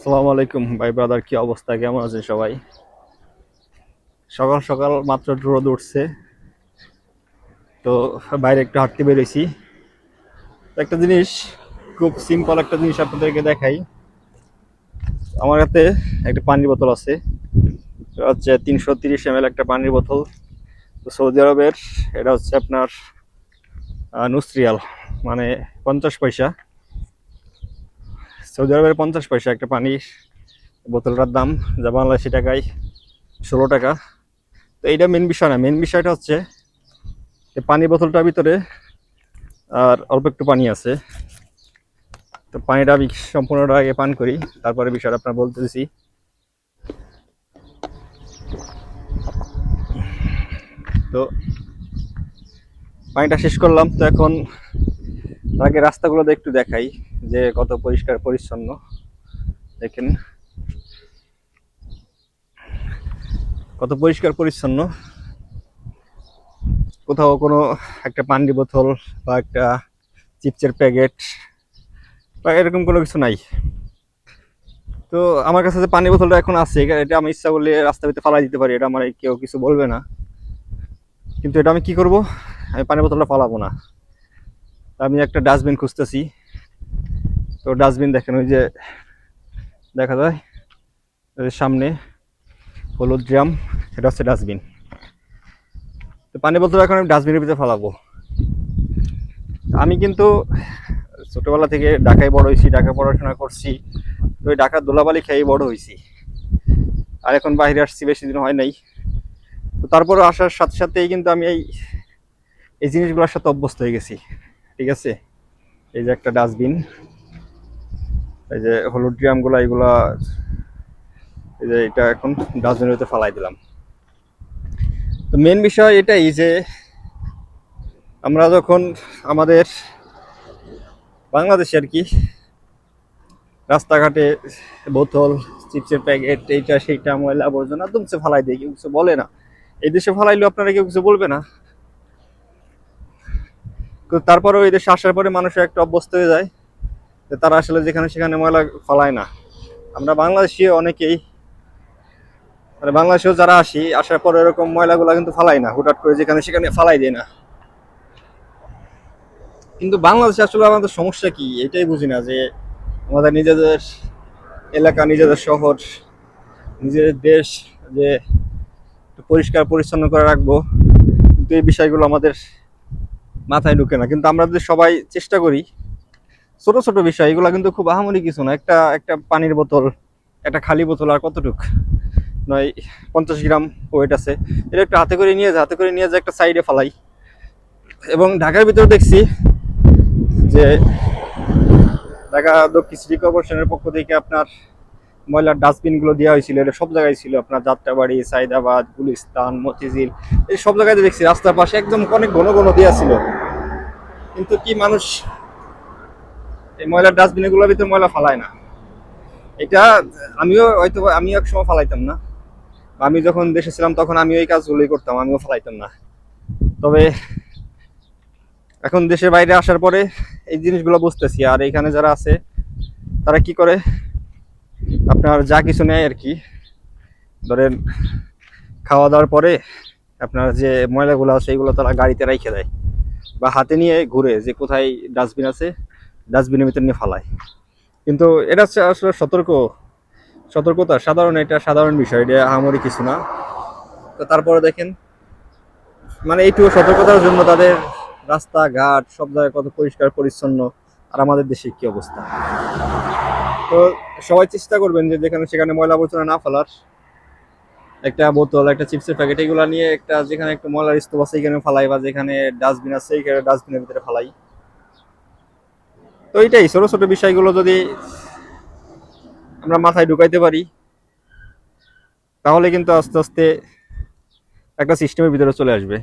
আসসালামু আলাইকুম ভাই ব্রাদার, কি অবস্থা? কেমন আছেন সবাই? সকাল সকাল মাত্র রোদ উঠছে। তো বাইরে একটু হাঁটতে বেরোইছি। একটা জিনিস, খুব সিম্পল একটা জিনিস আপনাদেরকে দেখাই। আমার হাতে একটা পানির বোতল আছে। এটা হচ্ছে তিনশো তিরিশ এম একটা পানির বোতল। তো সৌদি আরবের, এটা হচ্ছে আপনার নুসরিয়াল মানে পঞ্চাশ পয়সা। সৌদি আরবের পঞ্চাশ পয়সা একটা পানির বোতলটার দাম, যা বাংলাদেশি টাকায় ষোলো টাকা। তো এইটা মেন বিষয় না মেন বিষয়টা হচ্ছে এই পানির বোতলটার ভিতরে আর অল্প একটু পানি আছে। তো পানিটা আমি সম্পূর্ণটা আগে পান করি, তারপরে বিষয়টা আপনার বলতেছি। তো পানিটা শেষ করলাম, তো এখন আগে রাস্তাগুলোতে একটু দেখাই। যে কত পরিষ্কার, পরিচ্ছন্ন। দেখেন। কত পরিষ্কার, পরিচ্ছন্ন। কোথাও কোনো একটা পানির বোতল বা একটা চিপসের প্যাকেট বা এরকম কোনো কিছু নাই। তো আমার কাছে যে পানির বোতলটা এখন আছে, এটা আমি ইচ্ছা করলে রাস্তার ভিতরে ফালাই দিতে পারি, এটা আমার কেউ কিছু বলবে না। কিন্তু এটা আমি কি করব? আমি পানির বোতলটা ফালাবো না। আমি একটা ডাস্টবিন খুঁজতেছি। তো ডাস্টবিন দেখেন, ওই যে দেখা যায় সামনে হলুদ ড্রাম, সেটা হচ্ছে ডাস্টবিন তো পানি বোতল এখন আমি ডাস্টবিনের ভিতরে ফেলাবো। আমি কিন্তু ছোটবেলা থেকে ঢাকায় বড় হয়েছি ঢাকায় পড়াশোনা করছি, তো ওই ঢাকার দোলাবালি খেয়েই বড় হয়েছি। আর এখন বাইরে আসছি, বেশি দিন হয় নাই। তো তারপরে আসার সাথে সাথেই কিন্তু আমি এই এই জিনিসগুলোর সাথে অভ্যস্ত হয়ে গেছি। ঠিক আছে? এই যে একটা ডাস্টবিন এই যে হলুদ ড্রামগুলো এইগুলা এই যে এটা এখন ডাস্টবিনের ভিতরে ফালাই দিলাম। তো মেন বিষয় এটাই যে, আমরা যখন আমাদের বাংলাদেশে আর কি রাস্তাঘাটে বোতল, চিপসের প্যাকেট, এইটা, সেইটা, ময়লা আবর্জনা দুমছে ফালাই দিয়ে, কেউ কিছু বলে না। এই দেশে ফালাইলেও আপনারা কেউ কিছু বলবে না। তারপরেও এই দেশে আসার পরে মানুষের একটা অভ্যস্ত হয়ে যায়। যে তারা আসলে যেখানে সেখানে ময়লা ফালায় না। আমরা বাংলাদেশি অনেকেই মানে বাংলাদেশেও যারা আসি, আসার পর এরকম ময়লাগুলা কিন্তু ফালাই না, হুটহাট করে যেখানে সেখানে ফালাই দেয় না। কিন্তু বাংলাদেশে আসলে আমাদের সমস্যা কি? এটাই বুঝি না যে আমাদের নিজেদের এলাকা, নিজেদের শহর, নিজেদের দেশ যে পরিষ্কার পরিচ্ছন্ন করে রাখব, কিন্তু এই বিষয়গুলো আমাদের মাথায় ঢুকে না। কিন্তু আমরা যদি সবাই চেষ্টা করি ছোট ছোট বিষয়, এগুলো কিন্তু খুব আহামরি কিছু না। একটা একটা পানির বোতল, একটা খালি বোতল আর কতটুক? নয়, পঞ্চাশ গ্রাম ওয়েট আছে। এটা একটু হাতে করে নিয়ে হাতে করে নিয়ে যায় একটা সাইডে ফালাই। এবং ঢাকার ভিতরে দেখছি যে ঢাকা দক্ষিণ সিটি কর্পোরেশনের পক্ষ থেকে আপনার ময়লার ডাস্টবিনগুলো দেওয়া হয়েছিল। এটা সব জায়গায় ছিল। আপনার যাত্রাবাড়ি, সাইদাবাদ, গুলিস্তান, মতিঝিল, এই সব জায়গায় দেখছি। রাস্তার পাশে একদম অনেক ঘন ঘন দেওয়া ছিল। কিন্তু কি মানুষ এই ময়লার ডাস্টবিনগুলোর ভিতরে ময়লা ফালায় না। এটা আমিও হয়তো আমিও এক সময় ফালাইতাম না। আমি যখন দেশে ছিলাম তখন আমিও এই কাজগুলোই করতাম, আমিও ফালাইতাম না। তবে এখন দেশের বাইরে আসার পরে এই জিনিসগুলো বুঝতেছি, আর এখানে যারা আছে, তারা কি করে? আপনার যা কিছু নেয় আর কি। ধরেন খাওয়া দাওয়ার পরে আপনার যে ময়লাগুলো আছে, এগুলো তারা গাড়িতে রাইখে দেয়। বা হাতে নিয়ে ঘুরে যে কোথায় ডাস্টবিন আছে ডাস্টবিনের ভিতর নিয়ে ফালায় কিন্তু এটা হচ্ছে আসলে সতর্ক সতর্কতা সাধারণ এটা সাধারণ বিষয় এটা আহামরি কিছু না। তো তারপরে দেখেন মানে এইটুকু সতর্কতার জন্য তাদের রাস্তাঘাট সব জায়গায় কত পরিষ্কার পরিচ্ছন্ন আর আমাদের দেশে কি অবস্থা? তো সবাই চেষ্টা করবেন যে যেখানে সেখানে ময়লা আবর্জনা না ফেলার। একটা বোতল একটা চিপসের প্যাকেট এগুলো নিয়ে একটা যেখানে একটা ময়লার স্তূপ আছে এখানে ফালাই বা যেখানে ডাস্টবিন আছে এখানে ডাস্টবিনের ভিতরে ফালাই। তো এইটাই, ছোট ছোট বিষয়গুলো যদি আমরা মাথায় ঢুকাইতে পারি, তাহলে কিন্তু আস্তে আস্তে একটা সিস্টেমের ভিতরে চলে আসবে।